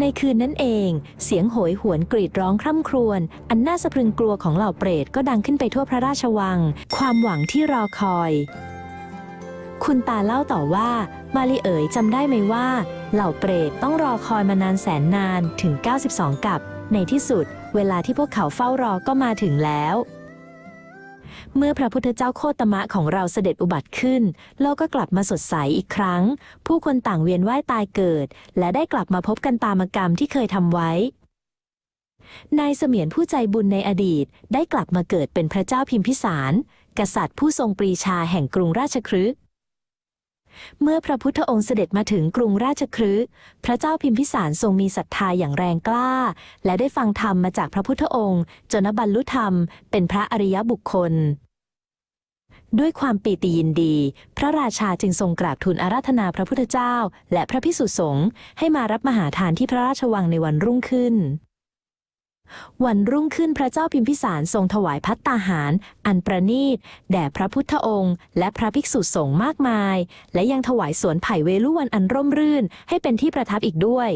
ในคืนนั้นเอง เสียงโหยหวนกรีดร้องคร่ำครวญอันน่าสะพรึงกลัวของเหล่าเปรตก็ดังขึ้นไปทั่วพระราชวัง ความหวังที่รอคอย คุณตาเล่าต่อว่า มาลีเอ๋ยจำได้ไหมว่า เหล่าเปรตต้องรอคอยมานานแสนนานถึง 92 กับ ในที่สุด เวลาที่พวกเขาเฝ้ารอก็มาถึงแล้ว เมื่อพระพุทธเจ้าโคตมะของเราเสด็จอุบัติขึ้น โลกก็กลับมาสดใสอีกครั้ง ผู้คนต่างเวียนว่ายตายเกิด และได้กลับมาพบกันตามกรรมที่เคยทำไว้ นายเสมียนผู้ใจบุญในอดีตได้กลับมาเกิดเป็นพระเจ้าพิมพิสาร กษัตริย์ผู้ทรงปรีชาแห่งกรุงราชคฤห์ เมื่อพระพุทธองค์เสด็จมาถึงกรุงราชคฤห์พระเจ้าพิมพิสารทรงมีศรัทธาอย่างแรงกล้า และได้ฟังธรรมมาจากพระพุทธองค์จนบรรลุธรรม เป็นพระอริยบุคคล ด้วยความปีติยินดี พระราชาจึงทรงกราบทูลอาราธนาพระพุทธเจ้า และพระพิสุสงฆ์ให้มารับมหาทานที่พระราชวังในวันรุ่งขึ้น วันรุ่งขึ้นพระเจ้าพิมพิสารทรงถวายพัตตาหาร อันประณีต แด่พระพุทธองค์ และพระภิกษุสงฆ์มากมาย และยังถวายสวนไผ่เวลุวันอันร่มรื่น ให้เป็นที่ประทับอีกด้วย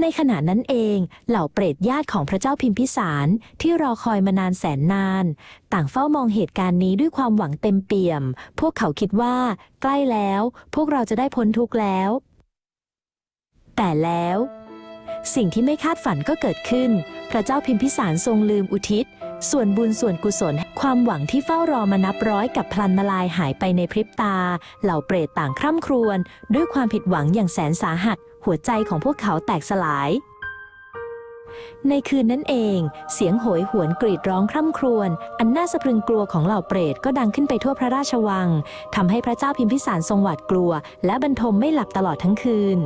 ในขณะนั้นเองเหล่าเปรตญาติของพระเจ้าพิมพิสารที่รอคอยมานานแสนนาน ต่างเฝ้ามองเหตุการณ์นี้ด้วยความหวังเต็มเปี่ยม พวกเขาคิดว่า ใกล้แล้ว พวกเราจะได้พ้นทุกข์แล้ว แต่แล้ว สิ่งที่ไม่คาดฝันก็เกิดขึ้น พระเจ้าพิมพิสารทรงลืมอุทิศ ส่วนบุญส่วนกุศล ความหวังที่เฝ้ารอมานับร้อยกับพลันมาลายหายไปในพริบตา เหล่าเปรตต่างคร่ำครวญ ด้วยความผิดหวังอย่างแสนสาหัส หัวใจของพวกเขาแตกสลายในคืนนั้นเอง เสียงโหยหวนกรีดร้องคร่ำครวญ อันน่าสะพรึงกลัวของเหล่าเปรตก็ดังขึ้นไปทั่วพระราชวัง ทำให้พระเจ้าพิมพิสารทรงหวาดกลัว และบรรทมไม่หลับตลอดทั้งคืน